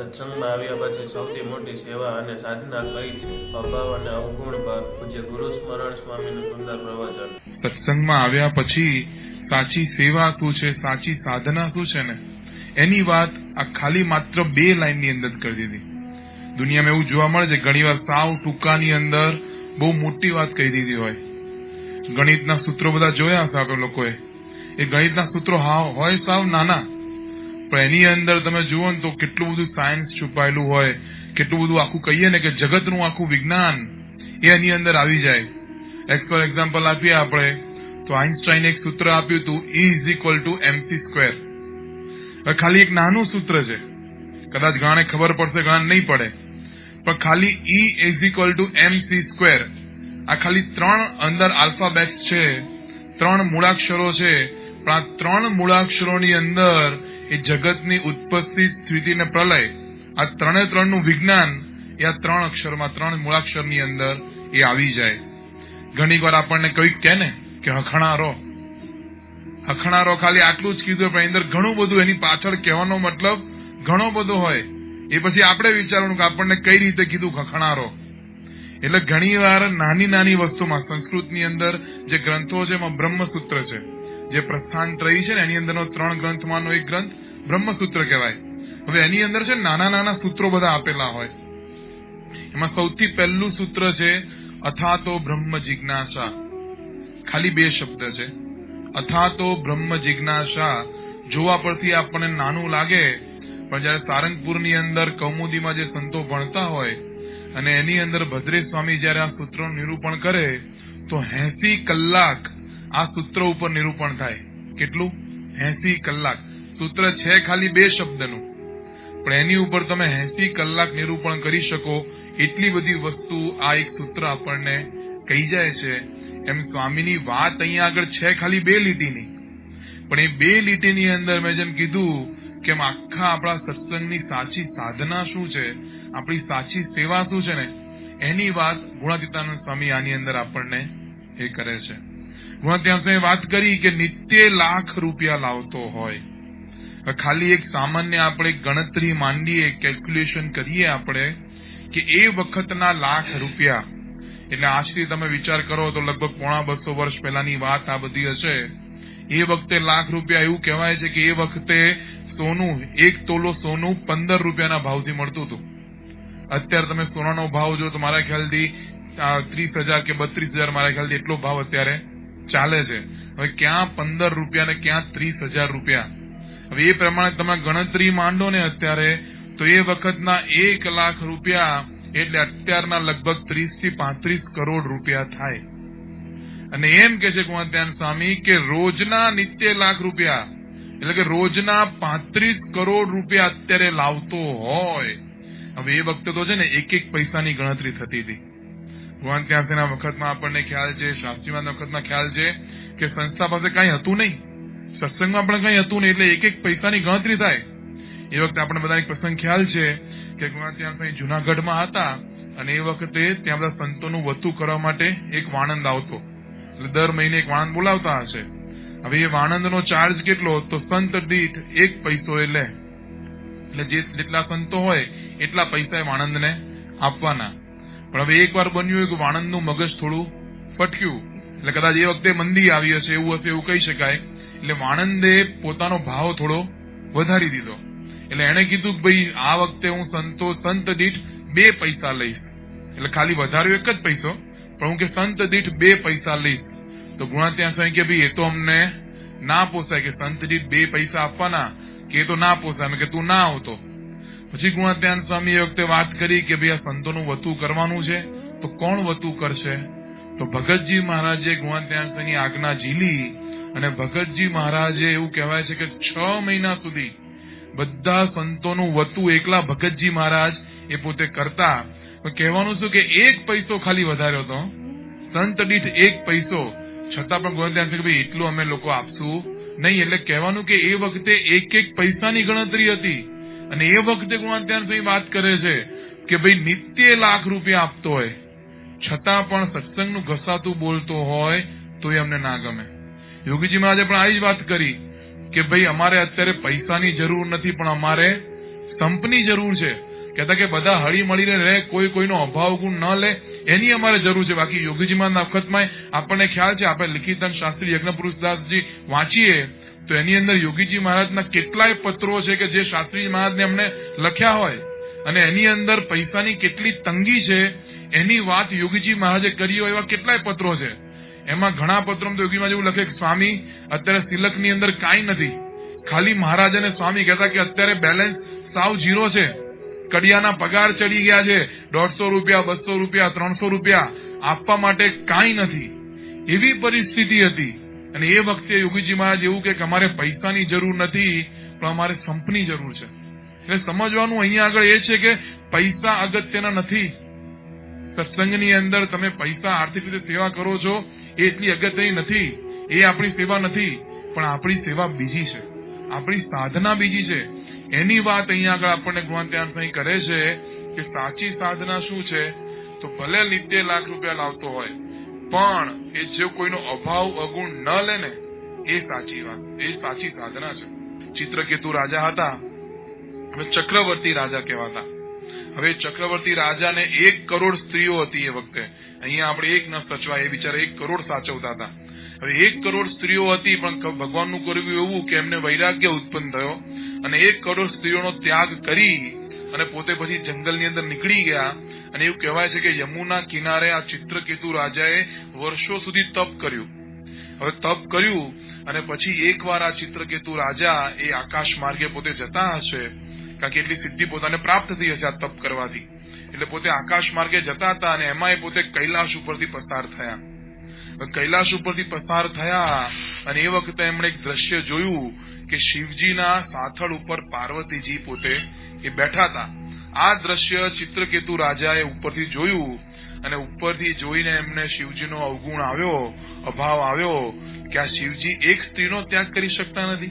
સત્સંગમાં આવ્યા પછી સૌથી મોટી સેવા અને સાધના કઈ છે? અભાવ અને અવગુણ પર પૂજ્ય ગુરુ સ્મરણ સ્વામીનું સુંદર પ્રવચન. સત્સંગમાં આવ્યા પછી સાચી સેવા શું છે? સાચી સાધના શું છે ને? એની વાત આ ખાલી માત્ર બે લાઈનની અંદર જ કરી દીધી. દુનિયામાં એવું જોવા મળે છે, ઘણીવાર સાવ ટૂંકાની અંદર બહુ મોટી વાત કહી દીધી હોય. ગણિતના સૂત્રો બધા જોયા હશે આપણે લોકોએ. એ ગણિતના સૂત્રો હા, હોય સાવ નાના. પણ એની અંદર તમે જુઓ ને તો કેટલું બધું સાયન્સ છુપાયેલું હોય, કેટલું બધું આખું કહીએ ને કે જગતનું આખું વિજ્ઞાન એ એની અંદર આવી જાય. એક્સ ફોર એક્ઝામ્પલ આપીએ આપણે, તો આઇન્સ્ટાઈને એક સૂત્ર આપ્યું હતું E is equal to MC square હવે ખાલી એક નાનું સૂત્ર છે. કદાચ ઘણાને ખબર પડશે, ઘણા નહીં પડે. પણ ખાલી E is equal to MC square આ ખાલી ત્રણ અંદર આલ્ફાબેટ્સ છે, ત્રણ મૂળાક્ષરો છે પણ આ ત્રણ મૂળાક્ષરોની અંદર એ જગતની ઉત્પત્તિ, સ્થિતિ ને પ્રલય. આ ત્રણે ત્રણનું વિજ્ઞાન એ આ ત્રણ અક્ષરમાં, ત્રણ મૂળાક્ષરની અંદર એ આવી જાય. ઘણી વાર આપણને કંઈક કહે ને કે હખણારો. હખણારો ખાલી આટલું જ કીધું, પણ અંદર ઘણું બધું એની પાછળ કહેવાનો મતલબ ઘણો બધો હોય. એ પછી આપણે વિચારવાનું કે આપણને કઈ રીતે કીધું ખખણારો એટલે ઘણી વાર નાની નાની વસ્તુમાં, સંસ્કૃતની અંદર જે ગ્રંથો છે એમાં બ્રહ્મસૂત્ર છે. જે પ્રસ્થાન ત્રયી છે ને, એની અંદરનો ત્રણ ગ્રંથમાંનો એક ગ્રંથ બ્રહ્મસૂત્ર કહેવાય. હવે એની અંદર છે નાના નાના સૂત્રો બધા આપેલા હોય. એમાં સૌથી પહેલું સૂત્ર છે, અથાતો બ્રહ્મ જિજ્ઞાસા. ખાલી બે શબ્દ છે. અથાતો બ્રહ્મ જિજ્ઞાસા. જોવા પરથી આપણને નાનું લાગે, પણ જયારે સારંગપુરની અંદર કૌમુદીમાં જે સંતો ભણતા હોય, અને એની અંદર ભદ્રેશ સ્વામી જયારે આ સૂત્રનું નિરૂપણ કરે, તો એસી કલાક આ સૂત્ર ઉપર નિરૂપણ થાય. કેટલું? એસી કલાક. સૂત્ર છે ખાલી બે શબ્દનું. પણ એની ઉપર તમે એસી કલાક નિરૂપણ કરી શકો. એટલી બધી વસ્તુ આ એક સૂત્ર આપણને કહી જાય છે. એમ સ્વામીની વાત અહીંયા આગળ છે ખાલી બે લીટીની. પણ એ બે લીટીની અંદર મેં જેમ કીધું કે આખા આપણા સત્સંગની સાચી સાધના શું છે? આપણી સાચી સેવા શું છે ને? એની વાત ગુણાતીતાનંદ સ્વામી આની અંદર આપણને એ કરે છે. ગુણાત્યાન સ્વામી વાત કરી કે નિત્ય લાખ રૂપિયા લાવતો હોય. ખાલી એક સામાન્ય આપણે ગણતરી માંડીએ કેલ્ક્યુલેશન કરીએ આપણે કે એ વખતના લાખ રૂપિયા. એટલે આજથી તમે વિચાર કરો તો લગભગ પોણા બસો વર્ષ પહેલાની વાત આ બધી હશે. એ વખતે લાખ રૂપિયા એવું કહેવાય છે કે એ વખતે સોનું, એક તોલો સોનું પંદર રૂપિયાના ભાવથી મળતું હતું. અત્યારે તમે સોનાનો ભાવ જો તો મારા ખ્યાલથી ત્રીસ હજાર કે બત્રીસ હજાર મારા ખ્યાલથી એટલો ભાવ અત્યારે ચાલે છે. હવે ક્યાં પંદર રૂપિયા ને ક્યાં ત્રીસ હજાર રૂપિયા? હવે એ પ્રમાણે તમે ગણતરી માંડો ને અત્યારે, તો એ વખતના એક લાખ રૂપિયા એટલે અત્યારના લગભગ ત્રીસથી પાંત્રીસ કરોડ રૂપિયા થાય. અને એમ કે છે કુંવરત્યાન સ્વામી કે રોજના નિત્ય લાખ રૂપિયા, એટલે કે રોજના પાંત્રીસ કરોડ રૂપિયા અત્યારે લાવતો હોય. હવે એ વખતે તો છે ને એક એક પૈસાની ગણતરી થતી હતી. ભગવાન ત્યાંસીના વખતમાં આપણને ખ્યાલ છે શાસ્ત્રીવાદ વખતમાં ખ્યાલ છે કે સંસ્થા પાસે કઈ હતું નહીં. સત્સંગમાં પણ કઈ હતું નહીં, એટલે એક એક પૈસાની ગણતરી થાય. એ વખતે આપણે એક પ્રસંગ ખ્યાલ છે કે ગુણા ત્યાં સાંઈ જુનાગઢમાં હતા અને એ વખતે ત્યાં બધા સંતોનું વધુ કરવા માટે એક વાણંદ આવતો. એટલે દર મહિને એક વાણંદ બોલાવતા હશે. હવે એ વાણંદનો ચાર્જ કેટલો? તો સંત દીઠ એક પૈસો એ લે. એટલે જે જેટલા સંતો હોય, એટલા પૈસા એ વાણંદને આપવાના. પણ હવે એક વાર બન્યું કે વાણંદનું મગજ થોડું ફટક્યું, એટલે કદાચ એ વખતે મંદી આવી હશે, એવું હશે, એવું કહી શકાય. એટલે વાણંદે પોતાનો ભાવ થોડો વધારી દીધો. એટલે એણે કીધું કે ભાઈ, આ વખતે હું સંતો, સંત દીઠ બે પૈસા લઈશ. એટલે ખાલી વધાર્યો એક જ પૈસો, પણ હું કે સંત દીઠ બે પૈસા લઈશ. તો ગુણા ત્યાં સ્વામી કે ભાઈ, એ તો અમને ના પોસાય કે સંત દીઠ બે પૈસા આપવાના, કે એ તો ના પોસાય. કે તું ના આવતો. પછી ગુણાધ્યાન સ્વામી વખતે વાત કરી કે ભાઈ આ સંતોનું વતું કરવાનું છે, તો કોણ વતું કરશે? તો ભગતજી મહારાજે ગુણાધ્યાન સ્વામીની આજ્ઞા ઝીલી અને ભગતજી મહારાજે એવું કહેવાય છે કે છ મહિના સુધી બધા સંતોનું વતું એકલા ભગતજી મહારાજ એ પોતે કરતા. કહેવાનું શું કે એક પૈસો ખાલી વધાર્યો હતો સંત દીઠ એક પૈસો. છતાં પણ ગુણાધ્યાન સ્વામી ભાઈ એટલું અમે લોકો આપશું નહીં. એટલે કહેવાનું કે એ વખતે એક એક પૈસાની ગણતરી હતી. અને એ વખતે ગુણાત્યાન સિંહ વાત કરે છે કે ભાઈ નિત્ય લાખ રૂપિયા આપતો હોય, છતાં પણ સત્સંગનું ઘસાતું બોલતો હોય તો એ અમને ના ગમે. યોગીજી મહારાજે પણ આવી જ વાત કરી કે ભાઈ અમારે અત્યારે પૈસાની જરૂર નથી, પણ અમારે સંપની જરૂર છે. કહેતા કે બધા હળી મળીને રહે, કોઈ કોઈનો અભાવ ગુણ ન લે, એની અમારે જરૂર છે. બાકી યોગીજી મહારાજના વખતમાં આપણને ખ્યાલ છે, આપણે લિખિતન શાસ્ત્રી યજ્ઞ પુરુષદાસજી વાંચીએ તો એની અંદર યોગીજી મહારાજના કેટલાય પત્રો છે કે જે શાસ્ત્રી મહારાજને અમને લખ્યા હોય અને એની અંદર પૈસાની કેટલી તંગી છે, એની વાત યોગીજી મહારાજે કરી હોય એવા કેટલાય પત્રો છે. એમાં ઘણા પત્રો તો યોગીમાં જેવું લખે કે, સ્વામી, અત્યારે સિલકની અંદર કાંઈ નથી. ખાલી મહારાજ અને સ્વામી કહેતા કે અત્યારે બેલેન્સ સાવ જીરો છે. કડિયાના પગાર ચડી ગયા છે. દોઢસો રૂપિયા, બસો રૂપિયા, ત્રણસો રૂપિયા આપવા માટે કાંઈ નથી. એવી પરિસ્થિતિ હતી. અને એ વખતે યોગીજી મહારાજ એવું કે અમારે પૈસાની જરૂર નથી, પણ અમારે સંપની જરૂર છે. એટલે સમજવાનું અહીંયા આગળ એ છે કે પૈસા અગત્યના નથી. સત્સંગની અંદર તમે પૈસા આર્થિક રીતે સેવા કરો છો, એ એટલી અગત્યની નથી. એ આપણી સેવા નથી, પણ આપણી સેવા બીજી છે. આપણી સાધના બીજી છે. એની વાત અહીંયા આગળ આપણને ગુણાત્યાન સહી કરે છે કે સાચી સાધના શું છે? તો ભલે નિત્ય લાખ રૂપિયા લાવતો હોય પણ એ જે કોઈનો અભાવ, અગુણ ન લે ને, એ સાચી વાત, એ સાચી સાધના છે. ચિત્રકેતુ રાજા હતા, હવે ચક્રવર્તી રાજા કહેવાતા. હવે ચક્રવર્તી રાજાને એક કરોડ સ્ત્રીઓ હતી એ વખતે. અહીંયા આપણે એક ન સચવાય, એ બિચારા એક કરોડ સાચવતા હતા. હવે એક કરોડ સ્ત્રીઓ હતી, પણ ભગવાનનું કરવું એવું કે એમને વૈરાગ્ય ઉત્પન્ન થયો અને એક કરોડ સ્ત્રીઓનો ત્યાગ કરી અને પોતે પછી જંગલની અંદર નીકળી ગયા અને એવું કહેવાય છે કે યમુના કિનારે આ ચિત્રકેતુ રાજાએ વર્ષો સુધી તપ કર્યું. હવે તપ કર્યું અને પછી એકવાર આ ચિત્રકેતુ રાજા એ આકાશ માર્ગે પોતે જતા હશે, કારણ કે એટલી સિદ્ધિ પોતાને પ્રાપ્ત થઈ હશે આ તપ કરવાથી. એટલે પોતે આકાશ માર્ગે જતા હતા અને એમાં એ પોતે કૈલાશ ઉપરથી પસાર થયા. કૈલાશ ઉપરથી પસાર થયા અને એ વખતે એમણે એક દ્રશ્ય જોયું કે શિવજીના સાથળ ઉપર પાર્વતીજી પોતે એ બેઠા હતા. આ દ્રશ્ય ચિત્રકેતુ રાજાએ ઉપરથી જોયું અને ઉપરથી જોઈને એમને શિવજીનો અવગુણ આવ્યો, અભાવ આવ્યો કે આ શિવજી એક સ્ત્રીનો ત્યાગ કરી શકતા નથી.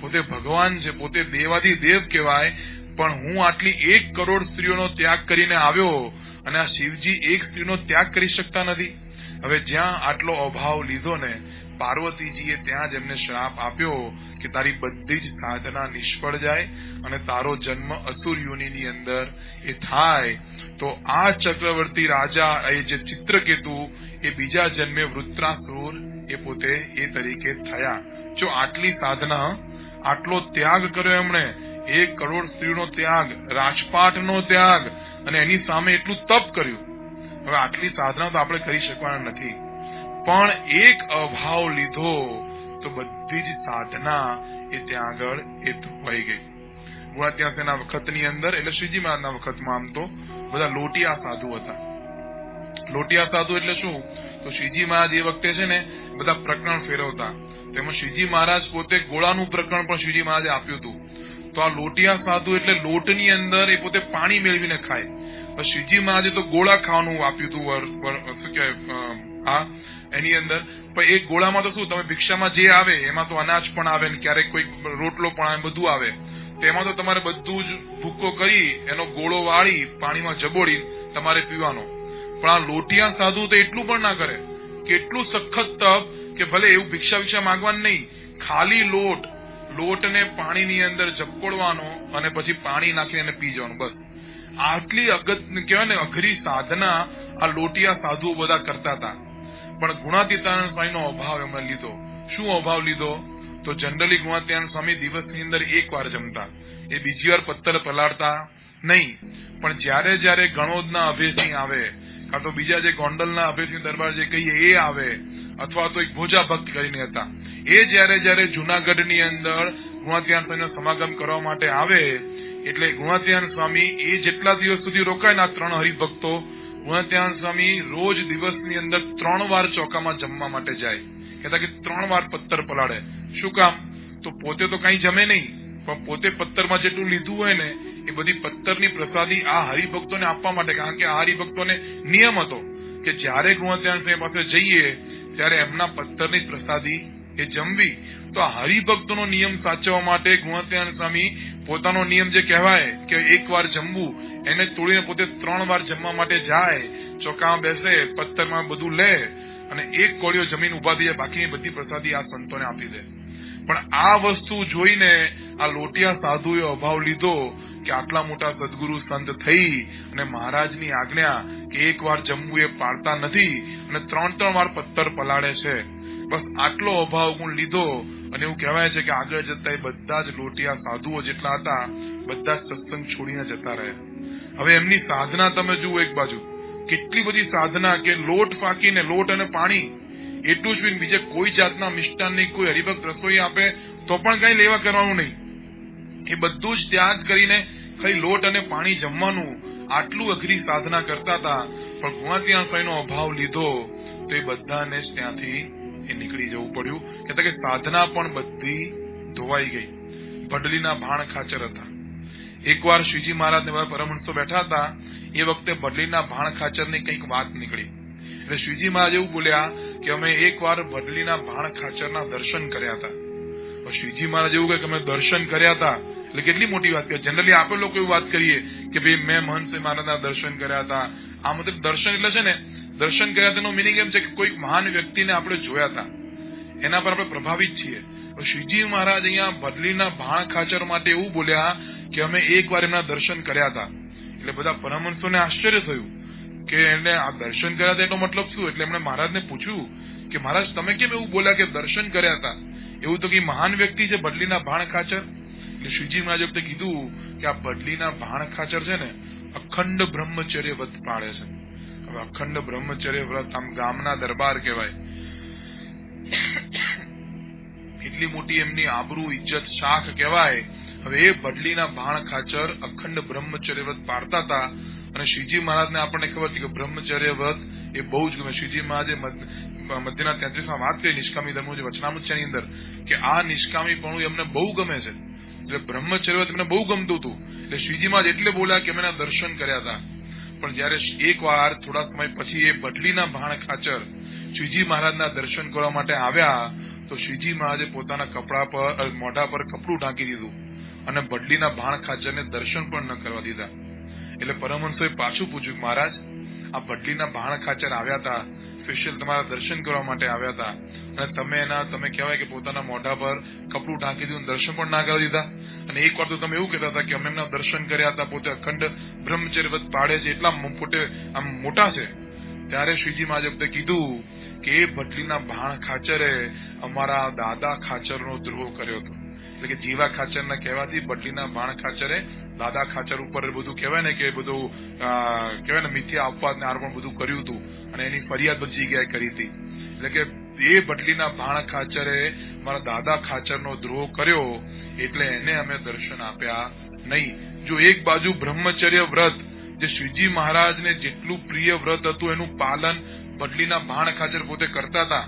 પોતે ભગવાન છે, પોતે દેવાદી દેવ કહેવાય, પણ હું આટલી એક કરોડ સ્ત્રીઓનો ત્યાગ કરીને આવ્યો અને આ શિવજી એક સ્ત્રીનો ત્યાગ કરી શકતા નથી. હવે જ્યાં આટલો અભાવ લીધો ને, પાર્વતીજીએ ત્યાં જ એમને શ્રાપ આપ્યો કે તારી બધી જ સાધના નિષ્ફળ જાય અને તારો જન્મ અસુર યોનિની અંદર એ થાય. તો આ ચક્રવર્તી રાજા, એ જે ચિત્રકેતુ, એ બીજા જન્મે વૃત્રાસુર એ પોતે એ તરીકે થયા. જો આટલી સાધના, આટલો ત્યાગ કર્યો એમણે, એક કરોડ સ્ત્રીનો ત્યાગ, રાજપાટનો ત્યાગ, અને એની સામે એટલું તપ કર્યું. હવે આટલી સાધના તો આપણે કરી શકવાના નથી. પણ એક અભાવ લીધો તો બધી જ સાધના એ ત્યાં આગળ એ ધોવાઈ ગઈ. ગુણાત્યાસેના વખતની અંદર, એટલે શ્રીજી મહારાજના વખતમાં આમ તો, બધા લોટિયા સાધુ હતા. લોટિયા સાધુ એટલે શું? તો શ્રીજી મહારાજ એ વખતે છે ને, બધા પ્રકરણ ફેરવતા. તેમાં શ્રીજી મહારાજ પોતે ગોળાનું પ્રકરણ પણ શ્રીજી મહારાજે આપ્યું હતું. તો આ લોટિયા સાધુ એટલે લોટની અંદર એ પોતે પાણી મેળવીને ખાય. હવે આજે તો ગોળા ખાવાનું આપ્યું હતું શું કહેવાય આ એની અંદર. પણ એ ગોળામાં તો શું, તમે ભિક્ષામાં જે આવે, એમાં તો અનાજ પણ આવે ને ક્યારેક કોઈ રોટલો પણ આવે બધું આવે. તો એમાં તો તમારે બધું જ ભૂક્કો કરી, એનો ગોળો વાળી, પાણીમાં જબોડી, તમારે પીવાનો. પણ આ લોટિયા સાધુ તો એટલું પણ ના કરે. કેટલું સખત તપ કે ભલે એવું ભિક્ષા ભિક્ષા માંગવાનું નહીં, ખાલી લોટ, લોટને પાણીની અંદર ઝપકોડવાનો અને પછી પાણી નાખીને પી જવાનું બસ. આટલી અગત કહેવાય ને અઘરી સાધના આ લોટિયા સાધુઓ બધા કરતા હતા. પણ ગુણાતીતાનંદ સ્વામીનો અભાવ એમણે લીધો. શું અભાવ લીધો? તો જનરલી ગુણાતીતાનંદ સ્વામી દિવસની અંદર એક વાર જમતા. એ બીજી વાર પથ્થર પલાળતા નહીં. પણ જ્યારે જ્યારે ગણોદના અભેસિંહ આવે કાં તો બીજા જે ગોંડલના અભયસિંહ દરબાર જે કહીએ, એ આવે. અથવા તો એક ભોજા ભક્ત કરીને હતા. એ જ્યારે જ્યારે જુનાગઢની અંદર ગુણાતીયાન સ્વામીનો સમાગમ કરવા માટે આવે, એટલે ગુણાતીયાન સ્વામી એ જેટલા દિવસ સુધી રોકાય આ ત્રણ હરિભક્તો ગુણાતીયાન સ્વામી રોજ દિવસની અંદર ત્રણ વાર ચોકામાં જમવા માટે જાય. કહેતા કે ત્રણ વાર પથ્થર પલાળે. શું કામ? તો પોતે તો કઈ જમે નહીં. પણ પોતે પથ્થરમાં જેટલું લીધું હોય ને, એ બધી પથ્થરની પ્રસાદી આ હરિભક્તોને આપવા માટે, કારણ કે આ હરિભક્તોને નિયમ હતો કે જ્યારે ગુણત્યાન સિંહ પાસે જઈએ, ત્યારે એમના પથ્થરની પ્રસાદી એ જમવી. તો આ હરિભક્તોનો નિયમ સાચવવા માટે ગુણત્યાન સ્વામી પોતાનો નિયમ જે કહેવાય કે એક વાર જમવું, એને તોડીને પોતે ત્રણ વાર જમવા માટે જાય ચોકામાં બેસે, પથ્થરમાં બધું લે, અને એક કોળીઓ જમીન ઊભા થઈ જાય બાકીની બધી પ્રસાદી આ સંતોને આપી દે. પણ આ વસ્તુ જોઈને આ લોટિયા સાધુએ અભાવ લીધો કે આટલા મોટા સદગુરુ સંત થઈ અને મહારાજની આજ્ઞા કે એક વાર જમવું એ પાળતા નથી અને ત્રણ ત્રણ વાર પથ્થર પલાળે છે. બસ આટલો અભાવ ગુણ લીધો અને એવું કહેવાય છે કે આગળ જતા એ બધા જ લોટિયા સાધુઓ જેટલા હતા, બધા જ સત્સંગ છોડીને જતા રહ્યા. હવે એમની સાધના તમે જુઓ એક બાજુ. કેટલી બધી સાધના કે લોટ ફાંકીને લોટ અને પાણી. એટલું જ બીજે કોઈ જાતના મિષ્ટાન નહીં કોઈ હરિભક્ત રસોઈ આપે તો પણ કઈ લેવા કરવાનું નહીં. એ બધું જ ત્યાગ કરીને ખાલી લોટ અને પાણી જમવાનું આટલું અઘરી સાધના કરતા હતા. પણ ગુણાત્યા સ્વામીનો અભાવ લીધો તો એ બધાને જ ત્યાંથી એ નીકળી જવું પડ્યું. કહેતા કે સાધના પણ બધી ધોવાઈ ગઈ. ભડલીના ભાણ ખાચર હતા. એકવાર શ્રીજી મહારાજ ને પરમહંસો બેઠા હતા. એ વખતે ભડલીના ભાણ ખાચરની કંઈક વાત નીકળી. એટલે શ્રીજી મહારાજ એવું બોલ્યા કે અમે એકવાર ભડલીના ભાણ ખાચરના દર્શન કર્યા હતા. શ્રીજી મહારાજ એવું કે અમે દર્શન કર્યા હતા. એટલે કેટલી મોટી વાત કહેવાય. જનરલી આપણે લોકો એવું વાત કરીએ કે ભાઈ મેં મહંત મહારાજના દર્શન કર્યા હતા. આ મતલબ દર્શન એટલે છે ને, દર્શન કર્યા તેનો મિનિંગ એમ છે કે કોઈક મહાન વ્યક્તિને આપણે જોયા હતા. એના પર આપણે પ્રભાવિત છીએ. શ્રીજી મહારાજ અહીંયા બદલીના ભાણ ખાચર માટે એવું બોલ્યા કે અમે એક વાર એમના દર્શન કર્યા હતા. એટલે બધા પરમહંસોને આશ્ચર્ય થયું કે એને આ દર્શન કર્યા હતા એનો મતલબ શું? એટલે એમણે મહારાજને પૂછ્યું કે મહારાજ તમે કેમ એવું બોલ્યા કે દર્શન કર્યા હતા? એવું તો કે મહાન વ્યક્તિ છે બદલીના ભાણ ખાચર? એટલે શ્રીજી મહારાજ વખતે કીધું કે આ બદલીના ભાણ ખાચર છે ને, અખંડ બ્રહ્મચર્ય વ્રત પાડે છે. હવે અખંડ બ્રહ્મચર્ય વ્રત આમ ગામના દરબાર કહેવાય. એટલી મોટી એમની આબરૂ ઇજ્જત શાખ કહેવાય. હવે એ બદલીના ભાણ ખાચર અખંડ બ્રહ્મચર્ય વ્રત પાડતા હતા અને શ્રીજી મહારાજને આપણને ખબર છે કે બ્રહ્મચર્ય વ્રત એ બહુ જ ગમે. શ્રીજી મહારાજે મધ- મધ્યના તેત્રીસમાં વાત કરી નિષ્કામી ધર્મનું જે વચનામૃત છે એની અંદર કે આ નિષ્કામીપણું એમને બહુ ગમે છે. એટલે બ્રહ્મચર્ય તેમને બહુ ગમતું હતું. એટલે શ્રીજીમાં મહારાજ એટલે બોલ્યા કે મેં દર્શન કર્યા હતા. પણ જયારે એક વાર થોડા સમય પછી એ બદલીના ભાણ ખાચર શ્રીજી મહારાજના દર્શન કરવા માટે આવ્યા, તો શ્રીજી મહારાજે પોતાના કપડા પર મોઢા પર કપડું ઢાંકી દીધું અને બદલીના ભાણ ખાચરને દર્શન પણ ન કરવા દીધા. એટલે પરમહંસોએ પાછું પૂછ્યું મહારાજ આ બદલીના ભાણ ખાચર આવ્યા હતા. સ્પેશિયલ તમારા દર્શન કરવા માટે આવ્યા હતા. અને તમે એના, તમે કહેવાય કે પોતાના મોઢા પર કપડું ઢાંકી દીધું દર્શન પણ ના કરી દીધા. અને એક વાર તો તમે એવું કહેતા હતા કે અમે એમના દર્શન કર્યા હતા, પોતે અખંડ બ્રહ્મચર્ય પાડે છે, એટલા મ- પોતે આમ મોટા છે. ત્યારે શ્રીજી મહારાજે કીધું કે એ ભટલીના ભાણ ખાચરે અમારા દાદા ખાચરનો દ્રોહ કર્યો હતો. એટલે કે જીવા ખાચરના કહેવાથી, બદલીના ભાણ ખાચરે, દાદા ખાચર ઉપર બધું કહેવાય ને કે બધું કહેવાય ને, મિથ્યા અપવાદ ને આરોપણ બધું કર્યું હતું. અને એની ફરિયાદ બધી જગ્યાએ કરી હતી. એટલે કે એ બટલીના ભાણ ખાચરે મારા દાદા ખાચરનો દ્રોહ કર્યો એટલે એને અમે દર્શન આપ્યા નહીં. જો એક બાજુ બ્રહ્મચર્ય વ્રત, જે શ્રીજી મહારાજને જેટલું પ્રિય વ્રત હતું એનું પાલન બટલીના ભાણ ખાચર પોતે કરતા હતા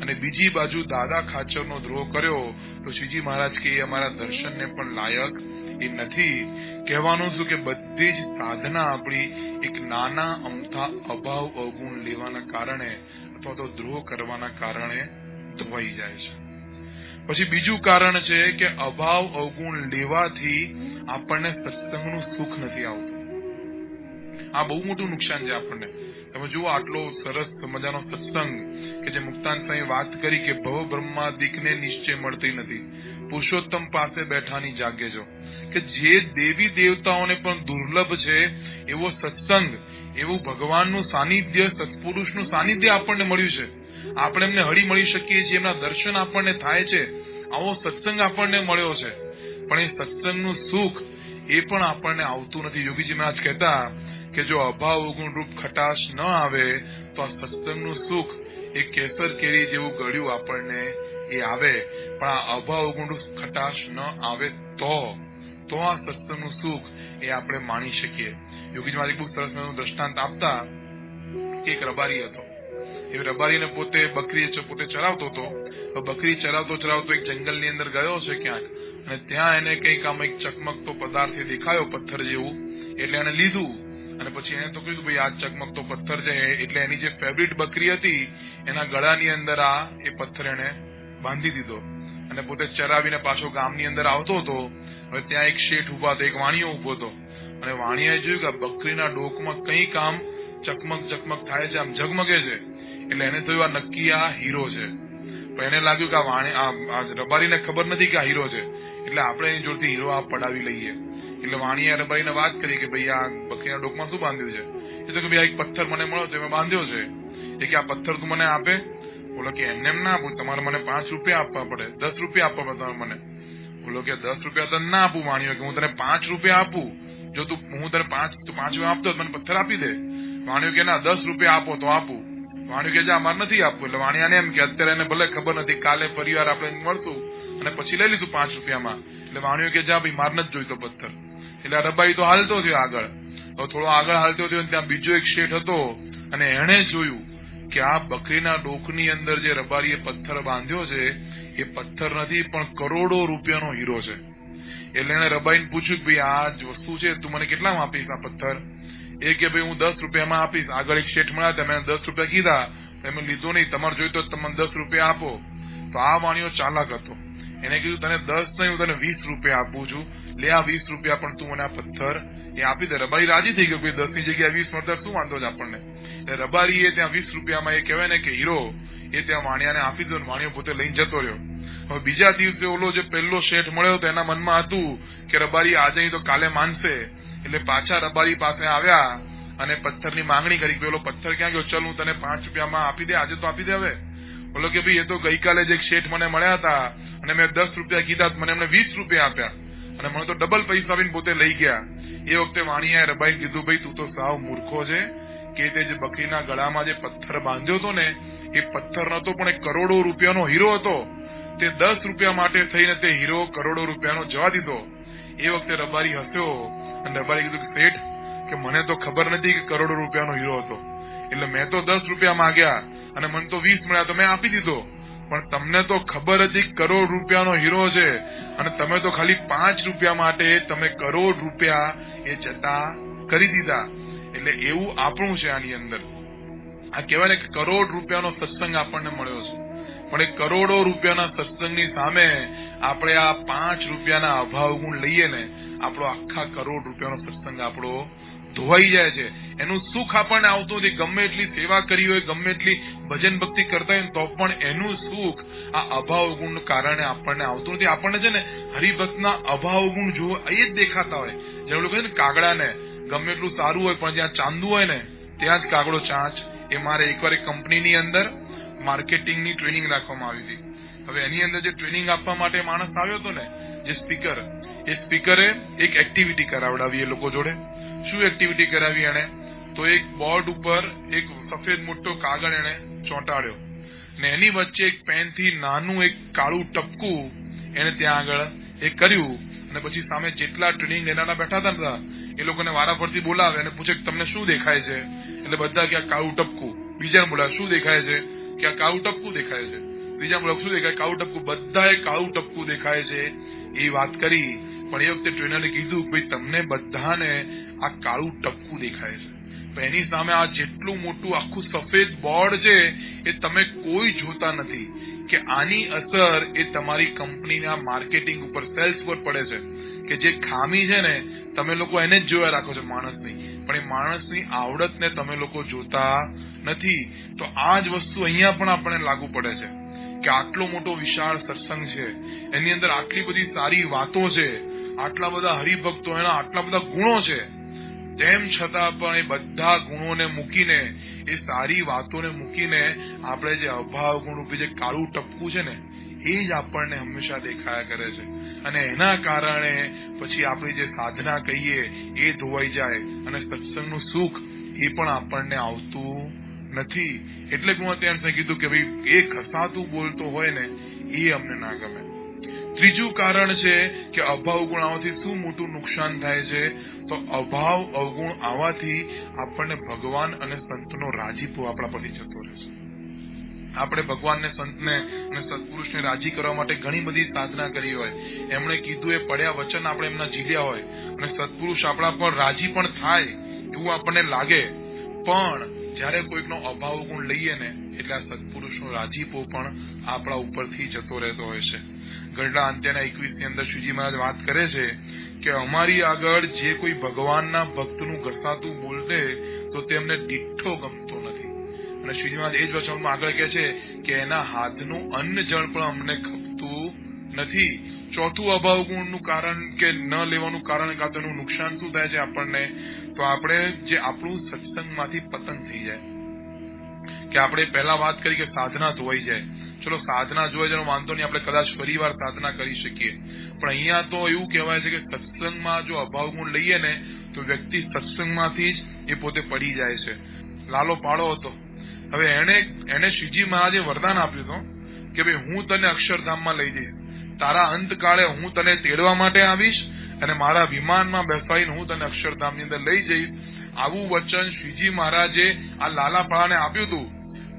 અને બીજી બાજુ દાદા ખાચરનો દ્રોહ કર્યો, તો શ્રીજી મહારાજ કે એ અમારા દર્શનને પણ લાયક એ નથી. કહેવાનું શું કે બધી જ સાધના આપણી એક નાના અમથા અભાવ અવગુણ લેવાના કારણે અથવા તો દ્રોહ કરવાના કારણે ધોવાઈ જાય છે. પછી બીજું કારણ છે કે અભાવ અવગુણ લેવાથી આપણને સત્સંગનું સુખ નથી આવતું. આ બહુ મોટું નુકસાન છે આપણને. તમે જુઓ આટલો સરસ મજાનો સત્સંગ કે જે મુક્તાન સ્વામી વાત કરી કે ભવ બ્રહ્માદિકને નિશ્ચય મળતી નથી. પુરુષોત્તમ પાસે બેઠાની જાગે જો. કે જે દેવી દેવતાઓને પણ દુર્લભ છે, એવો સત્સંગ, એવું ભગવાનનું સાનિધ્ય, સત્પુરુષનું સાનિધ્ય આપણને મળ્યું છે. આપણે એમને હળી મળી શકીએ છીએ, એમના દર્શન આપણને થાય છે. આવો સત્સંગ આપણને મળ્યો છે. પણ એ સત્સંગનું સુખ એ પણ આપણને આવતું નથી. યોગીજી મહારાજ કહેતા કે જો અભાવ રૂપ ખટાશ ન આવે, તો આ સત્સંગનું સુખ એ કેસર કેરી જેવું ગળ્યું આપણને એ આવે. પણ આ અભાવ ગુણ રૂપ ખટાશ ન આવે તો તો આ સત્સંગનું સુખ એ આપણે માણી શકીએ. યોગીજી મહારાજ બહુ સરસ મજાનું દ્રષ્ટાંત આપતા કે એક રબારી હતો. એ રબારીને પોતે બકરી પોતે ચરાવતો હતો. બકરી ચરાવતો ચરાવતો એક જંગલની અંદર ગયો છે ક્યાંક. અને ત્યાં એને કંઈક આમ એક ચકમકતો પદાર્થ દેખાયો પથ્થર જેવું. એટલે એને લીધું. અને પછી એને તો કીધું ભાઈ આ ચકમકતો પથ્થર છે એટલે એની જે ફેવરિટ બકરી હતી, એના ગળાની અંદર આ એ પથ્થર એને બાંધી દીધો. અને પોતે ચરાવીને પાછો ગામની અંદર આવતો હતો. હવે ત્યાં એક શેઠ ઊભા હતો, એક વાણિયો ઊભો હતો. અને વાણિયાએ જોયું કે બકરીના ડોકમાં કંઈ કામ ચકમક ચકમક થાય છે, આમ ઝગમગે છે. એટલે એને થયું આ નક્કી આ હીરો છે. પણ એને લાગ્યું કે આ વાણી આ રબારીને ખબર નથી કે આ હીરો છે. એટલે આપણે એની જોડથી હીરો આ પડાવી લઈએ. એટલે વાણીએ રબારીને વાત કરી કે ભાઈ આ બકરીના ડોકમાં શું બાંધ્યું છે? એ તો કે ભાઈ આ એક પથ્થર મને મળ્યો છે મેં બાંધ્યો છે. એ કે આ પથ્થર તું મને આપે? બોલો કે એમને એમ ના આપું, તમારે મને પાંચ રૂપિયા આપવા પડે. દસ રૂપિયા આપવા પડે તમારે મને. બોલો કે દસ રૂપિયા તને ના આપું, વાણીઓ કે હું તને પાંચ રૂપિયા આપું. જો તું હું તને પાંચ તું પાંચ રૂપિયા આપતો મને પથ્થર આપી દે. વાણીઓ કે ના, દસ રૂપિયા આપો તો આપું. વાણીઓ કે જા મારે નથી આપવું. એટલે વાણિયાને એમ કે અત્યારે એને ભલે ખબર નથી, કાલે ફરી વાર આપણે મળશું અને પછી લઈ લઈશું પાંચ રૂપિયામાં. એટલે વાણીઓ કે જા ભાઈ માર નથી જોઈતો પથ્થર. એટલે આ રબાઈ તો હાલતો થયો આગળ. હવે થોડો આગળ હાલતો થયો ત્યાં બીજો એક શેઠ હતો અને એણે જોયું કે આ બકરીના ડોકની અંદર જે રબારીએ પથ્થર બાંધ્યો છે, એ પથ્થર નથી, પણ કરોડો રૂપિયાનો હીરો છે. એટલે એને રબાઈને પૂછ્યું કે ભાઈ, આ જ વસ્તુ છે, તું મને કેટલામાં આપીશ આ પથ્થર? એ કે ભાઈ હું દસ રૂપિયામાં આપીશ. આગળ એક શેઠ મળ્યા હતા, મેં દસ રૂપિયા કીધા. એમ લીધો નહીં. તમારે જોઈતો તો તમે દસ રૂપિયા આપો. તો આ વાણીઓ ચાલાક હતો. એને કીધું, તને દસ નહીં, હું તને વીસ રૂપિયા આપું છું. લે આ વીસ રૂપિયા પણ તું મને આ પથ્થર એ આપી દે. રબારી રાજી થઈ ગયો કે દસની જગ્યાએ વીસ મળતા શું વાંધો છે આપણને? એટલે રબારી એ ત્યાં વીસ રૂપિયામાં એ કહેવાય ને કે હીરો, એ ત્યાં વાણિયાને આપી દો ને વાણિયો પોતે લઈને જતો રહ્યો. હવે બીજા દિવસે ઓલો જે પહેલો શેઠ મળ્યો તો એના મનમાં હતું કે રબારી આજે તો કાલે માનશે. એટલે પાછા રબારી પાસે આવ્યા અને પથ્થરની માંગણી કરી પેલો પથ્થર ક્યાં ગયો? ચલ હું તને પાંચ રૂપિયામાં આપી દે, આજે તો આપી દે હવે. બોલો કે ભાઈ, એ તો ગઈકાલે જે શેઠ મને મળ્યા હતા અને મેં દસ રૂપિયા કીધા મને એમને વીસ રૂપિયા આપ્યા. અને મને તો ડબલ પૈસા આપીને પોતે લઈ ગયા. એ વખતે વાણિયાએ રબાઈ કીધું, ભાઈ, તું તો સાવ મૂર્ખો છે કે તે જે બકરીના ગળામાં જે પથ્થર બાંધ્યો હતો ને, એ પથ્થર નતો પણ એક કરોડો રૂપિયાનો હીરો હતો. તે દસ રૂપિયા માટે થઈને તે હીરો કરોડો રૂપિયાનો જવા દીધો. એ વખતે રબારી હસ્યો અને રબારી કીધું કે શેઠ, કે મને તો ખબર નથી કે કરોડો રૂપિયાનો હીરો હતો. એટલે મેં તો દસ રૂપિયા માંગ્યા અને મને તો વીસ મળ્યા, તો મેં આપી દીધો. પણ તમને તો ખબર હતી કરોડ રૂપિયાનો હીરો છે અને તમે તો ખાલી પાંચ રૂપિયા માટે તમે કરોડ રૂપિયા એ જતા કરી દીધા. એટલે એવું આપણું છે આની અંદર. આ કહેવાય ને કે કરોડ રૂપિયાનો સત્સંગ આપણને મળ્યો છે. પણ એ કરોડો રૂપિયાના સત્સંગની સામે આપણે આ પાંચ રૂપિયાના અભાવ ગુણ લઈએ ને, આપણો આખા કરોડ રૂપિયાનો સત્સંગ આપણો ધોવાઈ જાય છે. એનું સુખ આપણને આવતું નથી. ગમે એટલી સેવા કરી હોય, ગમે એટલી ભજન ભક્તિ કરતા હોય તો પણ એનું સુખ આ અભાવ ગુણ કારણે આપણને આવતું નથી. આપણને છે ને, હરિભક્તના અભાવ ગુણ જો એ જ દેખાતા હોય. જેમ લોકો છે ને, કાગડાને. ગમે એટલું સારું હોય, પણ જ્યાં ચાંદુ હોય ને, ત્યાં જ કાગડો ચાંચ. એ મારે એકવાર એક કંપનીની અંદર માર્કેટિંગની ટ્રેનિંગ રાખવામાં આવી હતી. હવે એની અંદર જે ટ્રેનિંગ આપવા માટે માણસ આવ્યો હતો ને, જે સ્પીકર, એ સ્પીકરે એક એક્ટિવિટી કરાવડાવી એ લોકો જોડે. શું એક્ટિવિટી કરાવી એણે? તો એક બોર્ડ ઉપર એક સફેદ મોટો કાગળ એણે ચોંટાડ્યો. ને એની વચ્ચે એક પેનથી નાનું એક કાળું ટપકું એને ત્યાં આગળ એ કર્યું. અને પછી સામે જેટલા ટ્રેનિંગ લેનારા બેઠા હતા એ લોકોને વારાફરતી બોલાવે અને પૂછે તમને શું દેખાય છે? એટલે બધા કે કાળું ટપકું. બીજાને બોલાવે, શું દેખાય છે? કે આ કાઉ ટપકું દેખાય છે. બીજા બોલાવે શું દેખાય, કાઉ ટપકું, બધાએ કાળું ટપકું દેખાય છે, એ વાત કરી. પણ એ વખતે ટ્રેનરે કીધું ભાઈ, તમને બધાને આ કાળું ટપકું દેખાય છે. એની સામે આ જેટલું મોટું આખું સફેદ બોર્ડ છે, એ તમે કોઈ જોતા નથી કે આની અસર એ તમારી કંપનીના માર્કેટિંગ ઉપર, સેલ્સ પર પડે છે. કે જે ખામી છે ને, તમે લોકો એને જ જોયા રાખો છો માણસની. પણ એ માણસની આવડતને તમે લોકો જોતા નથી. તો આ જ વસ્તુ અહીંયા પણ આપણને લાગુ પડે છે કે આટલો મોટો વિશાળ સત્સંગ છે. એની અંદર આટલી બધી સારી વાતો છે. આટલા બધા હરિભક્તો એના આટલા બધા ગુણો છે. તેમ છતાં પણ એ બધા ગુણોને મૂકીને, એ સારી વાતોને મૂકીને આપણે જે અભાવ ગુણ રૂપી જે કાળું ટપકું છે ને એ જ આપણને હંમેશા દેખાયા કરે છે. અને એના કારણે પછી આપણી જે સાધના કહીએ, એ ધોવાઈ જાય અને સત્સંગનું સુખ એ પણ આપણને આવતું નથી. એટલે હું અત્યારે કીધું કે ભાઈ, એ ઘસાતું બોલતો હોય ને, એ અમને ના ગમે. ત્રીજું કારણ છે કે અભાવ ગુણ આવવાથી શું મોટું નુકસાન થાય છે? તો અભાવ અવગુણ આવવાથી આપણને ભગવાન અને સંતનો રાજીપો આપણા પરથી જતો રહે છે આપણે ભગવાનને સંતને અને સત્પુરુષને રાજી કરવા માટે ઘણી બધી સાધના કરી હોય. એમણે કીધું, એ પડ્યા વચન આપણે એમના જીલ્યા હોય. અને સત્પુરુષ આપણા પર રાજી પણ થાય એવું આપણને લાગે. પણ જ્યારે કોઈકનો અભાવ ગુણ લઈએ ને, એટલે આ સત્પુરુષનો રાજીપો પણ આપણા ઉપરથી જતો રહેતો હોય છે. ગઢડા અંત્યના એકવીસની અંદર શ્રીજી મહારાજ વાત કરે છે કે અમારી આગળ જે કોઈ ભગવાનના ભક્તનું ઘસાતું બોલતે, તો તેમને દીઠો ગમતો અને શ્રીજીમાં એ જ વચનમાં આગળ કહે છે કે એના હાથનું અન્ન જળ પણ અમને ખપતું નથી. ચોથું અભાવ ગુણનું કારણ કે ન લેવાનું કારણ કાં તો નુકસાન શું થાય છે આપણને? તો આપણે જે આપણું સત્સંગમાંથી પતન થઈ જાય. કે આપણે પહેલા વાત કરી કે સાધના ધોવાઈ જાય. ચલો સાધના જોઈ જેનો વાંધો નહીં, આપણે કદાચ ફરીવાર સાધના કરી શકીએ. પણ અહીંયા તો એવું કહેવાય છે કે સત્સંગમાં જો અભાવ ગુણ લઈએ ને, તો વ્યક્તિ સત્સંગમાંથી જ એ પોતે પડી જાય છે. લાલો પાડો હતો. હવે એને એને શ્રીજી મહારાજે વરદાન આપ્યું હતું કે ભાઈ હું તને અક્ષરધામમાં લઈ જઈશ. તારા અંતકાળે હું તને તેડવા માટે આવીશ અને મારા વિમાનમાં બેસાડીને હું તને અક્ષરધામની અંદર લઈ જઈશ. આવું વચન શ્રીજી મહારાજે આ લાલાપાળાને આપ્યું હતું.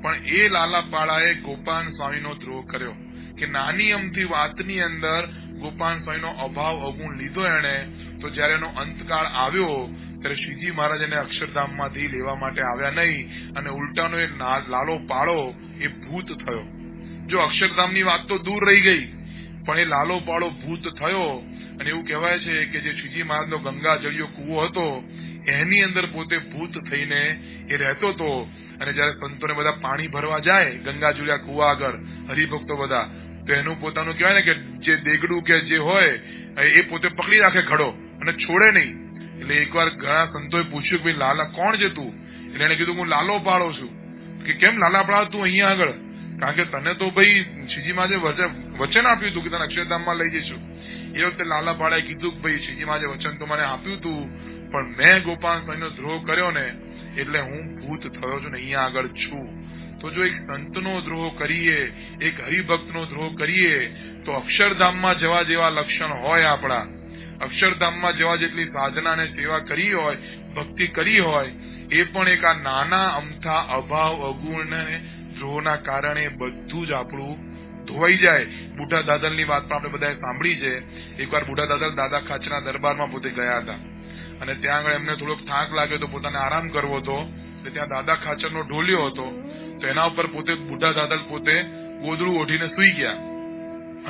પણ એ લાલાપાળાએ ગોપાલ સ્વામીનો દ્રોહ કર્યો કે નાની અમથી વાતની અંદર ગોપાલ સ્વામીનો અભાવ અવગુણ લીધો એણે, તો જયારે એનો અંતકાળ આવ્યો ત્યારે શ્રીજી મહારાજ એને અક્ષરધામમાંથી લેવા માટે આવ્યા નહીં અને ઉલટાનો એ લાલો પાળો એ ભૂત થયો. જો અક્ષરધામની વાત તો દૂર રહી ગઈ, પણ એ લાલો પાળો ભૂત થયો અને એવું કહેવાય છે કે જે શ્રીજી મહારાજનો ગંગા જળિયો કૂવો હતો, એની અંદર પોતે ભૂત થઈને એ રહેતો હતો અને જયારે સંતોને બધા પાણી ભરવા જાય ગંગા જળિયા કૂવા આગળ, હરિભક્તો બધા, તો એનું પોતાનું કહેવાય ને કે જે દેગડું કે જે હોય, એ પોતે પકડી રાખે ખડો અને છોડે નહીં. એટલે એકવાર ઘણા સંતોએ પૂછ્યું કે ભાઈ, લાલા કોણ છે તું? એટલે એને કીધું, હું લાલો પાડો છું. કે, કેમ લાલા પાડા? તું અહીંયા આગળ. કારણ કે તને તો ભાઈ શ્રીજી માજે વચન આપ્યું હતું કે તને અક્ષરધામમાં લઈ જઈશું. એ વખતે લાલા પાડાએ કીધું કે, ભાઈ શ્રીજી માજે વચન તો મને આપ્યું હતું પણ મેં ગોપાલ સ્વામીનો દ્રોહ કર્યો ને, એટલે હું ભૂત થયો છું ને, અહીંયા આગળ છું. તો જો એક સંતનો દ્રોહ કરીએ, એક હરિભક્તનો દ્રોહ કરીએ, તો અક્ષરધામમાં જવા જેવા લક્ષણ હોય આપણા. અક્ષરધામમાં જવા જેટલી સાધના અને સેવા કરી હોય, ભક્તિ કરી હોય, એ પણ એક આ નાના અમથા અભાવ અગુણ દ્રોહના કારણે બધું જ આપણું ધોવાઈ જાય. બુઢા દાદલની વાત પણ આપણે બધાએ સાંભળી છે. એકવાર બુઢા દાદલ દાદા ખાચના દરબારમાં પોતે ગયા હતા. અને ત્યાં આગળ એમને થોડોક થાક લાગ્યો તો પોતાને આરામ કરવો હતો. એટલે ત્યાં દાદા ખાચરનો ઢોલ્યો હતો. તો એના ઉપર પોતે બુઢા દાદલ પોતે ગોદડું ઓઢીને સુઈ ગયા.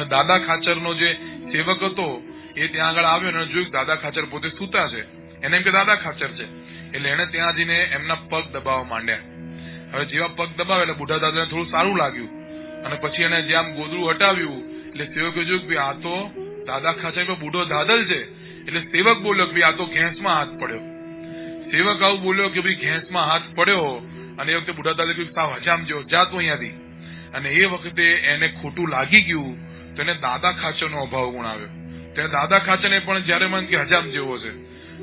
દાદા ખાચરનો જે સેવક હતો, એ ત્યાં આગળ આવ્યો અને જોયું દાદા ખાચર પોતે સૂતા છે. એને એમ કે દાદા ખાચર છે. એટલે એને ત્યાં જઈને એમના પગ દબાવવા માંડ્યા. હવે જેવા પગ દબાવે એટલે બુઢા દાદાને થોડું સારું લાગ્યું. અને પછી એને જે આમ ગોદડું હટાવ્યું, એટલે સેવકે જોયું કે આ તો દાદા ખાચર બુઢો દાદલ છે. એટલે સેવક બોલ્યો કે આ તો ઘેંસમાં હાથ પડ્યો. સેવક આવું બોલ્યો કે ભાઈ ઘેંસમાં હાથ પડ્યો. અને એ વખતે બુઢા દાદા કહ્યું સાવ હજામ જેવો જા તું અહીંયાથી. અને એ વખતે એને ખોટું લાગી ગયું. તો એને દાદા ખાચરનો અભાવ ગુણ આવ્યો તેને દાદા ખાચરને પણ જયારે મન કે હજામ જેવો છે.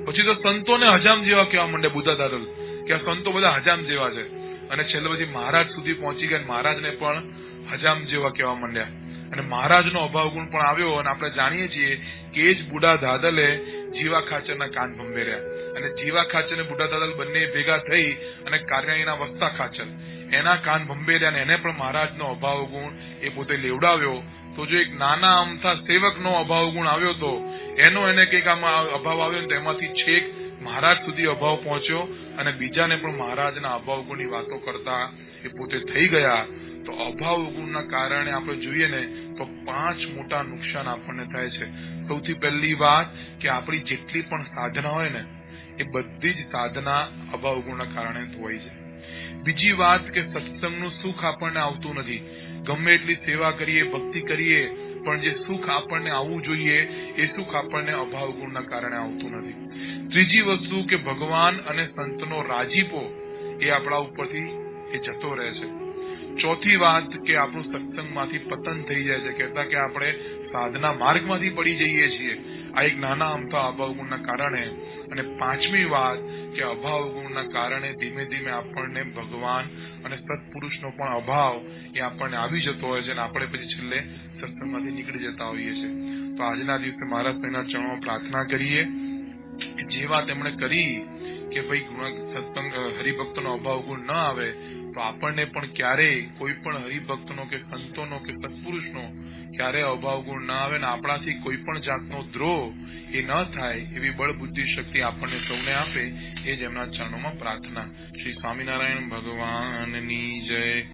પછી તો સંતોને હજામ જેવા કહેવા માંડે બુદ્ધા દાદલ કે આ સંતો બધા હજામ જેવા છે. અને છેલ્લે પછી મહારાજ સુધી પહોંચી ગયા મહારાજને પણ હજામ જેવા કહેવા માંડ્યા. અને મહારાજનો અભાવ ગુણ પણ આવ્યો અને આપણે જાણીએ છીએ કે એ જ બુઢા દાદલે જીવા ખાચરના કાન ભંભેર્યા. અને જીવા ખાચર અને બુઢા દાદલ બંને ભેગા થઈ અને કાર્યાણીના વસ્તા ખાચર. એના કાન ભંભેર્યા અને એને પણ મહારાજનો અભાવ ગુણ એ પોતે લેવડાવ્યો. તો જો એક નાના અમથા સેવકનો અભાવ ગુણ આવ્યો તો એનો એને કંઈક આમાં અભાવ આવ્યો તો તેમાંથી છેક મહારાજ સુધી અભાવ પહોંચ્યો અને બીજાને પણ મહારાજના અભાવ ગુણની વાતો કરતા એ પોતે થઈ ગયા. તો અભાવ ગુણના કારણે આપણે જોઈએ ને, તો પાંચ મોટા નુકસાન આપણને થાય છે. સૌથી પહેલી વાત કે આપણી જેટલી પણ સાધના હોય ને, એ બધી જ સાધના અભાવ ગુણના કારણે ધોવાઈ જાય બીજી વાત કે સત્સંગનું સુખ આપણને આવતું નથી. ગમે એટલી સેવા કરીએ, ભક્તિ કરીએ પણ જે સુખ આપણને આવવું જોઈએ, એ સુખ આપણને અભાવ ગુણના કારણે આવતું નથી. ત્રીજી વસ્તુ કે ભગવાન અને સંતનો રાજીપો એ આપણા ઉપરથી એ જતો રહે છે. ચોથી વાત કે આપણું સત્સંગમાંથી પતન થઈ જાય છે, કહેતા કે આપણે સાધના માર્ગમાંથી પડી જઈએ છીએ. આ એક નાના અમથા અભાવ ગુણના કારણે. અને પાંચમી વાત કે અભાવ ગુણના કારણે ધીમે ધીમે આપણને ભગવાન અને સત્પુરુષનો પણ અભાવ એ આપણને આવી જતો હોય છે અને આપણે પછી છેલ્લે સત્સંગમાંથી નીકળી જતા હોઈએ છીએ. તો આજના દિવસે મહારાજ સ્વામીના ચરણો પ્રાર્થના કરીએ જેવા તેમણે કરી કે ભાઈ ગુણ- સત્સંગ, હરિભક્તનો અભાવ ગુણ ન આવે, તો આપણને પણ ક્યારેય કોઈ પણ હરિભક્તનો કે સંતોનો કે સત્પુરુષનો ક્યારે અભાવ ગુણ ન આવે ને આપણાથી કોઈ પણ જાતનો દ્રોહ એ ન થાય એવી બળ, બુદ્ધિ, શક્તિ આપણને સૌને આપે એ જ એમના ચરણોમાં પ્રાર્થના. શ્રી સ્વામિનારાયણ ભગવાનની જય.